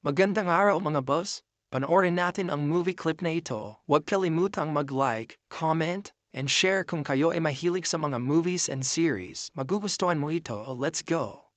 Magandang araw mga boss. Panoorin natin ang movie clip na ito. Huwag kalimutang mag-like, comment, and share kung kayo ay mahilig sa mga movies and series. Magugustuhan mo ito. Let's go!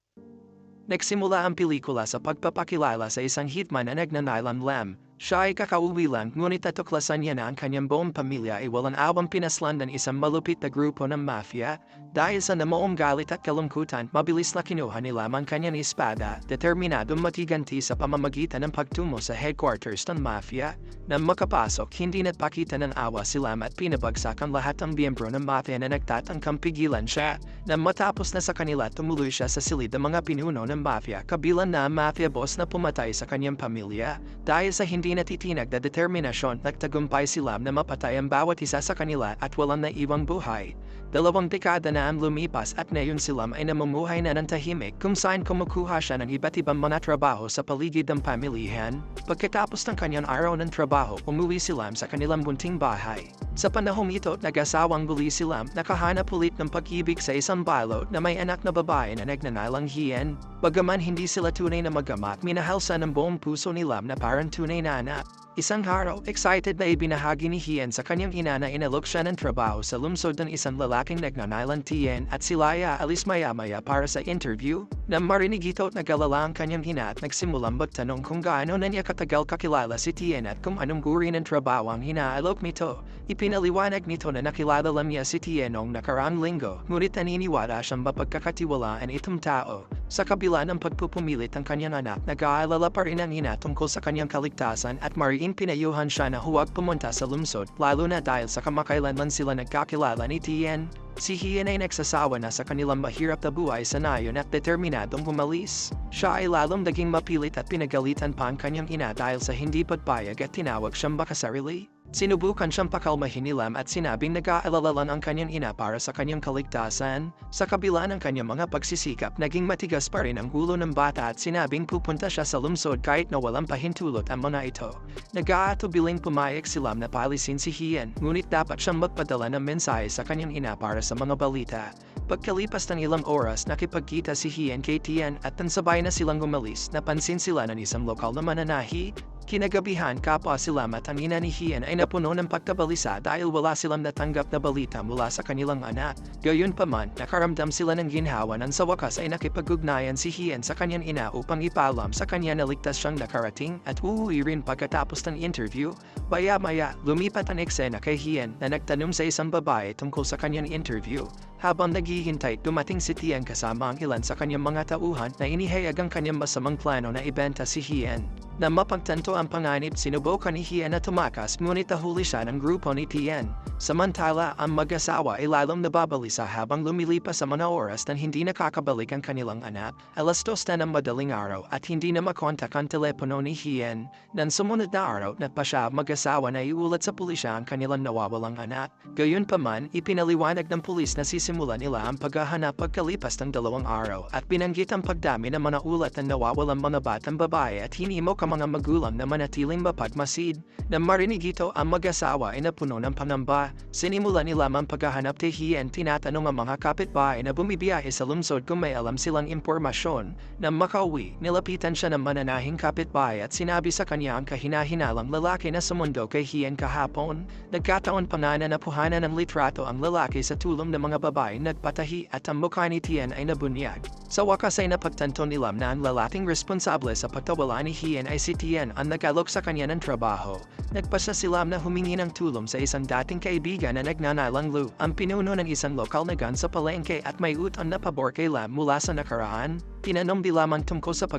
Nagsimula ang pelikula sa pagpapakilala sa isang hitman na nagnanailan lam. Siya ay kakauwi lang ngunit natuklasan niya na ang kanyang buong pamilya ay walang awang pinaslan ng isang malupit na grupo ng mafia. Dahil sa namoong galit at kalungkutan, mabilis na kinuha ni Lam ang kanyang espada, determinadong matiganti sa pamamagitan ng pagtungo sa headquarters ng mafia. Nang makapasok, hindi napakita ng awa si Lam at pinabagsak ang lahat ng miyembro ng mafia na nagtatangkang pigilan siya. Nang matapos na sa kanila, tumuloy siya sa silid ng mga pinuno ng mafia, kabilang na ang mafia boss na pumatay sa kanyang pamilya. Dahil sa hindi natitinag na determinasyon, nagtagumpay si Lam na mapatay ang bawat isa sa kanila at walang naiwang buhay. Dalawang dekada na ang lumipas at ngayon si Lam ay namumuhay na ng tahimik kung saan kumukuha siya ng iba't ibang mga trabaho sa paligid ng pamilihan. Pagkatapos ng kanyang araw ng trabaho, umuwi si Lam sa kanilang bunting bahay. Sa panahong ito, nag-asawang buli si Lam, nakahanap ulit ng pag-ibig sa isang balot na may anak na babae na nagnanalang hiyen. Bagaman hindi sila tunay na magamat, minahal sa ng buong puso ni Lam na parang tunay na anak. Isang araw, excited na ibinahagi ni Hien sa kanyang ina na inalok siya ng trabaho sa lungsod ng isang lalaking nagnanailan Tien at sila ay aalis maya-maya para sa interview. Nang marinig ito at nagalala ang kanyang ina at nagsimulang magtanong kung gaano na niya katagal kakilala si Tien at kung anong guri ng trabaho ang hinaalok nito. Ipinaliwanag nito na nakilala lang niya si Tien noong nakaraang linggo, ngunit naniniwala siyang mapagkakatiwalaan itong tao. Sa kabila ng pagpupumilit ng kanyang anak, nag-aalala pa rin ang ina tungkol sa kanyang kaligtasan at mariing pinayuhan siya na huwag pumunta sa lungsod, lalo na dahil sa kamakailanman sila nagkakilala ni Tien. Si Hien ay nagsasawa na sa kanilang mahirap na buhay sa nayon at determinadong umalis. Siya ay lalong naging mapilit at pinagalitan pa ang kanyang ina dahil sa hindi pagpayag at tinawag siyang bakasarili. Sinubukan siyang pakalmahin ni Lam at sinabing nag-aalala ang kanyang ina para sa kanyang kaligtasan. Sa kabila ng kanyang mga pagsisikap, naging matigas pa rin ang ulo ng bata at sinabing pupunta siya sa lungsod kahit na walang pahintulot ang mga ito. Nag-aatubiling pumayag si Lam na palisin si Hien, ngunit dapat siyang magpadala ng mensahe sa kanyang ina para sa mga balita. Pagkalipas ng ilang oras, nakipagkita si Hien kay Tian at tansabay na silang umalis, napansin sila ng isang lokal na mananahi. Kinagabihan kapwa sila at ang ina ni Hien ay napuno ng pagkabalisa dahil wala silang natanggap na balita mula sa kanilang anak. Gayunpaman, nakaramdam sila ng ginhawa nang sa wakas ay nakipag-ugnayan si Hien sa kanyang ina upang ipaalam sa kanya na ligtas siyang nakarating at uuwi rin pagkatapos ng interview. Baya-maya, lumipat ang eksena kay Hien na nagtanong sa isang babae tungkol sa kanyang interview. Habang naghihintay, dumating si Tian kasama ang ilan sa kanyang mga tauhan na inihayag ang kanyang masamang plano na ibenta si Hien. Na mapagtanto ang panganib, sinubukan ni Hien na tumakas ngunit nahuli siya ng grupo ni Tien. Samantala, ang mag-asawa ay lalong nababalisa habang lumilipas sa mga oras na hindi nakakabalik ang kanilang anak. Alas dos na ng madaling araw at hindi na makontak ang telepono ni Hien. Nang sumunod na araw na pa mag-asawa na iulat sa pulisya ang kanilang nawawalang anak. Gayunpaman, ipinaliwanag ng pulis na sisimulan nila ang paghahanap pagkalipas ng dalawang araw at binanggit ang pagdami ng mga ulat ng nawawalang mga batang babae at hinimok ang mga magulang na manatiling mapagmasid. Nang marinig ito ang mag-asawa ay napuno ng panamba. Sinimula nila ang paghahanap Hien tinatanong ang mga kapitbahay na bumibiyahe sa lungsod kung may alam silang impormasyon. Nang makauwi, nilapitan siya ng mananahing kapitbahay at sinabi sa kanya ang kahinahinalang lalaki na sumundo kay Hien kahapon. Nagkataon pa nga na napuhanan ng litrato ang lalaki sa tulong ng mga babae nagpatahi at ang mukha ni Tien ay nabunyag. Sa wakas ay napagtanto ni Lam na ang lalaking responsable sa pagtawala ni Hien ay si Tien ang nagalok sa kanya ng trabaho. Nagpasya si Lam na humingi ng tulong sa isang dating kaibigan na nagnanalang Lu, ang pinuno ng isang lokal na gun sa palengke at may utang na pabor kay Lam mula sa nakaraan. Tinanong di lamang tungkol sa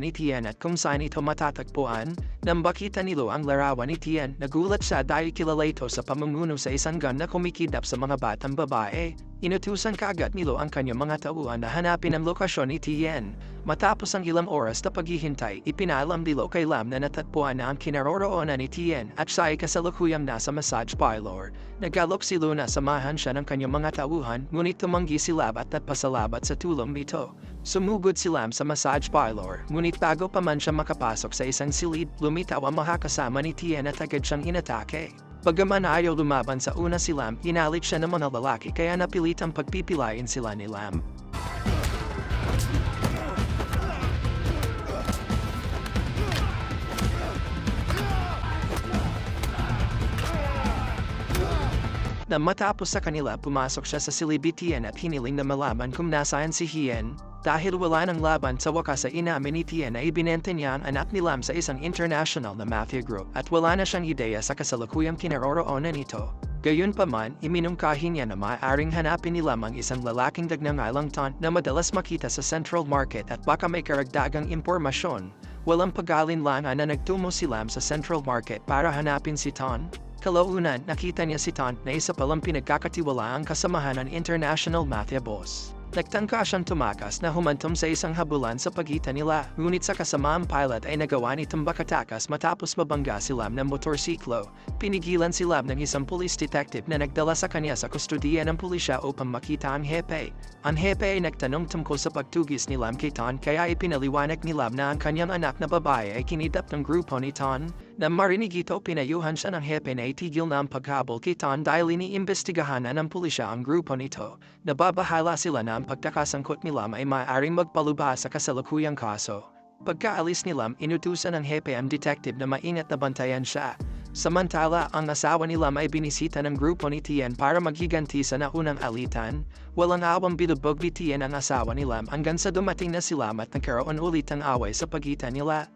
ni Tien at kung saan ito matatagpuan. Nang bakita ni Lu ang larawan ni Tien, nagulat siya dahil kilala ito sa pamumuno sa isang gun na kumikidap sa mga batang babae. Inutusan kaagad ni Lu ang kanyang mga tauhan na hanapin ang lokasyon ni Tien. Matapos ang ilang oras na paghihintay, ipinalam ni Lu kay Lam na natatpuan na ang kinaroroonan ni Tien at siya ay kasalukuyang nasa massage parlor. Nagalok si Lu na samahan siya ng kanyang mga tauhan, ngunit tumanggi si Lab at nagpasalamat sa tulong nito. Sumugod si Lam sa massage parlor, ngunit bago pa man siya makapasok sa isang silid, lumitaw ang makakasama ni Tien at agad siyang inatake. Bagaman ayaw lumaban sa una si Lam, inalit siya ng mga lalaki kaya napilit ang pagpipilayan sila ni Lam. Nang matapos sa kanila pumasok siya sa silibitian at hiniling na malaman kung nasaan si Hien, dahil wala ng laban sa wakas sa inamin na ibinenta niya ang anak ni Lam sa isang international na mafia group at wala na siyang ideya sa kasalukuyang kinaroroonan nito. Gayunpaman, iminungkahi niya na maaaring hanapin ni ang isang lalaking dagnangailang ton na madalas makita sa Central Market at baka may karagdagang impormasyon. Walang pag-alinlangan na nagtungo si Lam sa Central Market para hanapin si Ton. Kalaunan, nakita niya si Ton na isa palang pinagkakatiwalaang kasamahan ng international mafia boss. Nagtangka siyang tumakas na humantom sa isang habulan sa pagitan nila, ngunit sa kasamaang pilot ay nagawa ni tumbakatakas matapos mabangga si Lam ng motorsiklo. Pinigilan si Lam ng isang police detective na nagdala sa kanya sa kustodiya ng pulisya upang makita ang hepe. Ang hepe ay nagtanong tungkol sa pagtugis ni Lam kay Ton kaya ipinaliwanag ni Lam na ang kanyang anak na babae ay kinidap ng grupo ni Ton. Na marinig ito pinayuhan siya ng hepe na itigil na ang paghabol kay Ton dahil iniimbestigahan na ng pulisya ang grupo nito. Nababahala sila na ang pagkakasangkot ni Lam ay maaaring magpalubha sa kasalukuyang kaso. Pagkaalis ni Lam, inutusan ng hepe ang detective na maingat na bantayan siya. Samantala, ang asawa ni ay binisita ng grupo ni Tien para maghiganti sa naunang alitan. Walang awang bilubog ni Tien ang asawa ni Lam hanggang sa dumating na si Lam at nagkaroon ulit ng away sa pagitan nila.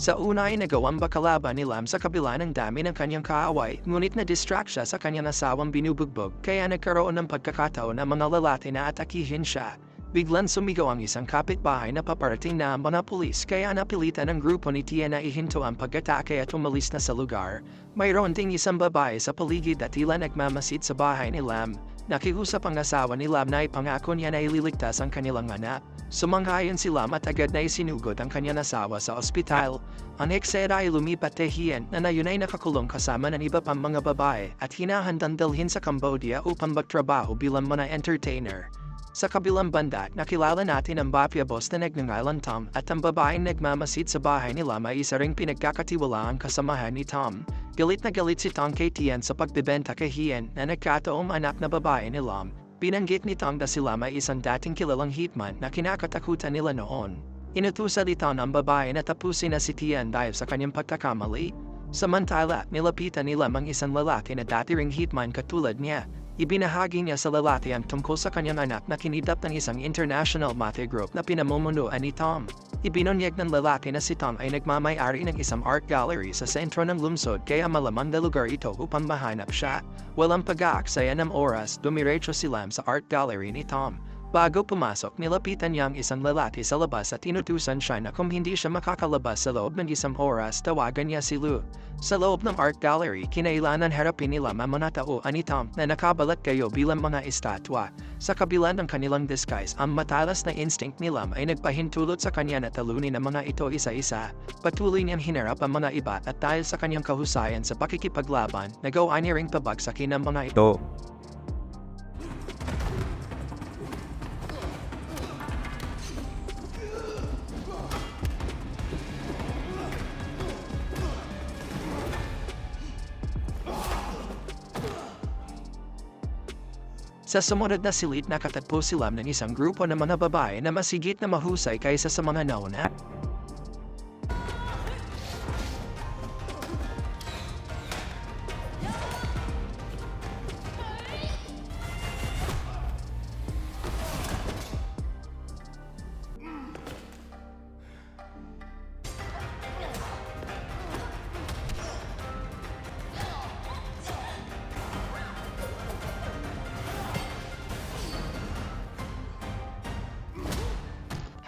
Sa una ay nagawang bakalaban ni Lam sa kabila ng dami ng kanyang kaaway, ngunit na-distract siya sa kanyang asawang binubugbog kaya nagkaroon ng pagkakataon na mga lalaki na atakihin siya. Biglang sumigaw ang isang kapitbahay na paparating na ang mga pulis kaya napilitan ng grupo ni Tia na ihinto ang pag-atake at umalis na sa lugar. Mayroon ding isang babae sa paligid at tila nagmamasid sa bahay ni Lam. Nakiusap ang asawa ni Lam na ipangako niya na ililigtas ang kanilang anak. Sumanghayon si Lam at agad na isinugod ang kanyang asawa sa ospital. Ang eksena ay lumipat tehiyan na na yun ay nakakulong kasama ng iba pang mga babae at hinahandang dalhin sa Cambodia upang magtrabaho bilang mga entertainer. Sa kabilang banda, nakilala natin ang mafia boss na nagngangalan Tom at ang babaeng nagmamasid sa bahay ni Lam ay isa ring pinagkakatiwalaang kasamahan ni Tom. Galit na galit si Tom kay Tian sa pagbibenta kay Hien na nagkataong anak na babae ni Lam. Binanggit ni Tom na si Lam ay isang dating kilalang hitman na kinakatakutan nila noon. Inutusan ni Tom ang babae na tapusin na si Tian dahil sa kanyang pagkakamali. Samantala, nilapitan ni Lam ang isang lalaki na dati ring hitman katulad niya Ibinahagi niya sa lalaki ang tungkol sa kanyang anak na kinidap ng isang international mafia group na pinamumunuan ni Tom. Ibinunyag ng lalaki na si Tom ay nagmamayari ng isang art gallery sa sentro ng lungsod kaya malamang na lugar ito upang mahanap siya. Walang pag-aaksaya ng oras, dumiretso si Lam sa art gallery ni Tom. Bago pumasok, nilapitan niya ang isang lalaki sa labas at inutusan siya na kung hindi siya makakalabas sa loob ng isang oras, tawagan niya si Lou. Sa loob ng art gallery, kinailangan harapin nila mga tauan ni Tom na nakabalat kayo bilang mga estatwa. Sa kabila ng kanilang disguise, ang matalas na instinct ni Lam ay nagpahintulot sa kanya na talunin ang mga ito isa-isa. Patuloy niyang hinarap ang mga iba at dahil sa kanyang kahusayan sa pakikipaglaban, nagawa niya ring pabagsakin ang mga ito. Sa sumunod na silid nakatagpo si Lam ng isang grupo ng mga babae na masigit na mahusay kaysa sa mga nauna.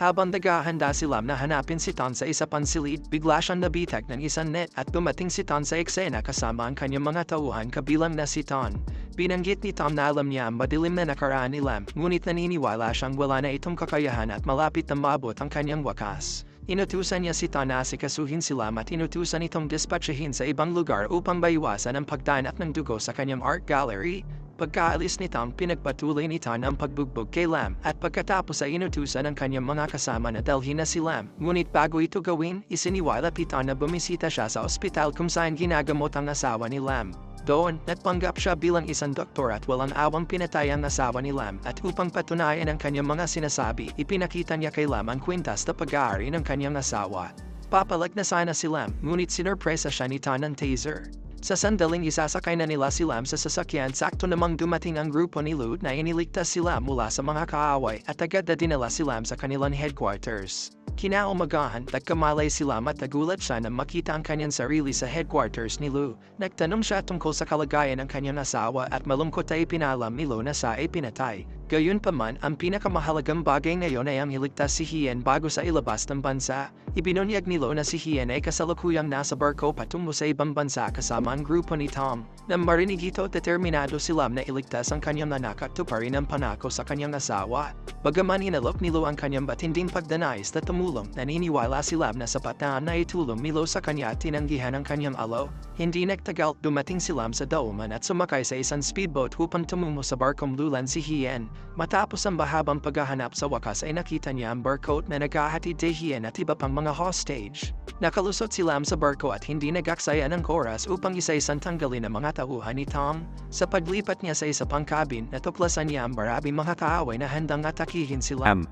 Habang naghahanda si Lam na hanapin si Ton sa isa pang silid, bigla siyang nabitag ng isang net at dumating si Ton sa eksena kasama ang kanyang mga tauhan kabilang na si Ton. Binanggit ni Tom na alam niya ang madilim na nakaraan ni Lam, ngunit naniniwala siyang wala na itong kakayahan at malapit na maabot ang kanyang wakas. Inutusan niya si Ton na asikasuhin si Lam at inutusan itong dispatchahin sa ibang lugar upang maiwasan ang pagdanak ng dugo sa kanyang art gallery. Pagkaalis ni Tom, pinagpatuloy ni Tan ang pagbugbog kay Lam at pagkatapos ay inutusan ang kanyang mga kasama na dalhin na si Lam. Ngunit bago ito gawin, isiniwala ni Tan na bumisita siya sa ospital kung saan ginagamot ang asawa ni Lam. Doon, nagpanggap siya bilang isang doktor at walang awang pinatay ang asawa ni Lam at upang patunayan ang kanyang mga sinasabi, ipinakita niya kay Lam ang kwintas na pag-aari ng kanyang asawa. Papalag na sana si Lam, ngunit sinurpresa siya ni Tan ng taser. Sa sandaling isasakay na nila si Lam sa sasakyan, sakto namang dumating ang grupo ni Lu na iniligtas sila mula sa mga kaaway at agad na dinala si Lam sa kanilang headquarters. Kinaumagahan, nagkamalay si Lam at nagulat siya na makita ang kanyang sarili sa headquarters ni Lu. Nagtanong siya tungkol sa kalagayan ng kanyang asawa at malungkot ay pinalam ni Lu na siya ay pinatay. Gayunpaman, ang pinakamahalagang bagay ngayon ay ang iligtas si Hien bago sa ilabas ng bansa. Ibinunyag ni Lo na si Hien ay kasalukuyang nasa barko patungo sa ibang bansa kasama ang grupo ni Tom. Nang marinig ito, determinado si Lam na iligtas ang kanyang anak at tuparin ang panako sa kanyang asawa. Bagaman hinalok ni Lo ang kanyang batinding pagdanais na tumulong, naniniwala si Lam na sapat na na itulong ni Lo sa kanya at tinanggihan ang kanyang alo. Hindi nagtagal dumating si Lam sa dauman at sumakay sa isang speedboat upang tumungo sa barkong lulan si Hien. Matapos ang mahabang paghahanap sa wakas ay nakita niya ang barcode na naghahatid kay Hien at iba pang mga hostage. Nakalusot si Lam sa barko at hindi nagaksaya ng oras upang isa-isang tanggalin ang mga tauhan ni Tom. Sa paglipat niya sa isa pang cabin, natuklasan niya ang maraming mga kaaway na handang atakihin si Lam.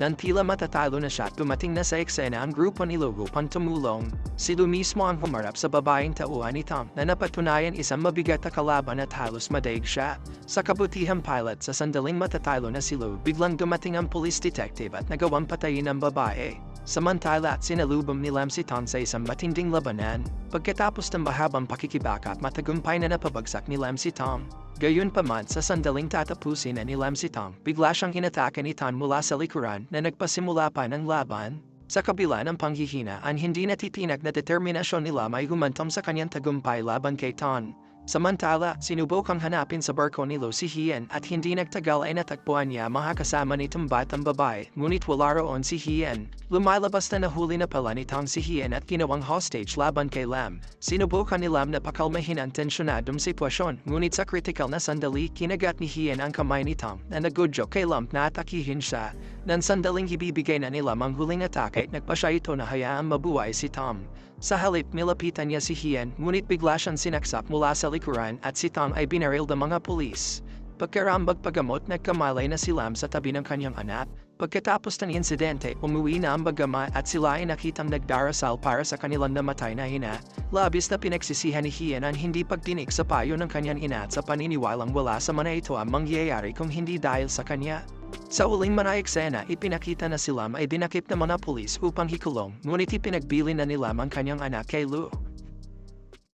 Nang tila matatalo na siya, dumating na sa eksena ang grupo ni Lugo upang tumulong. Si Lu mismo ang humarap sa babaeng tauhan ni Tom na napatunayan isang mabigat na kalaban at halos madaig siya. Sa kabutihang pilot sa sandaling matatalo na si Lu, biglang dumating ang police detective at nagawang patayin ang babae. Samantala, sinalubong ni Lam si Tom sa isang matinding labanan. Pagkatapos ng mahabang pakikibaka at matagumpay na napabagsak ni Lam si Tom, Gayunpaman sa sandaling tatapusin na ni Lam si Tom, bigla siyang inatake ni Tan mula sa likuran na nagpasimula pa ng laban. Sa kabila ng panghihina, ang hindi natitinag na determinasyon ni Lam ay humantom sa kanyang tagumpay laban kay Tan. Samantala, sinubukang hanapin sa barko ni Lo Hien at hindi nagtagal ay natagpuan niya mga kasama nitong batang babae, ngunit wala roon si Hien. Lumalabas na nahuli na pala ni Tang si Hien at ginawang hostage laban kay Lam. Sinubukan ni Lam na pakalmahin ang tensyonadong sitwasyon, ngunit sa critical na sandali, kinagat ni Hien ang kamay ni Tang na nagudyo kay Lam na atakihin siya. Nang sandaling ibibigay na ni Lam ang huling atake, nagpa ito na hayaang mabuhay si Tom. Sa halip, nilapitan niya si Hien, ngunit bigla siyang sinaksak mula sa likuran at si Tom ay binaril ng mga pulis. Pagkarambag pagamot, nagkamalay na si Lam sa tabi ng kanyang anak. Pagkatapos ng insidente, umuwi na ang bagama at sila ay nakitang nagdarasal para sa kanilang namatay na ina. Labis na pinagsisihan ni Hien ang hindi pagtinig sa payo ng kanyang ina at sa paniniwalang wala sa mana ito ang mangyayari kung hindi dahil sa kanya. Sa uling mga eksena, ipinakita na si Lam ay dinakip ng mga pulis upang hikulong, ngunit ipinagbili na ni Lam ang kanyang anak kay Lu.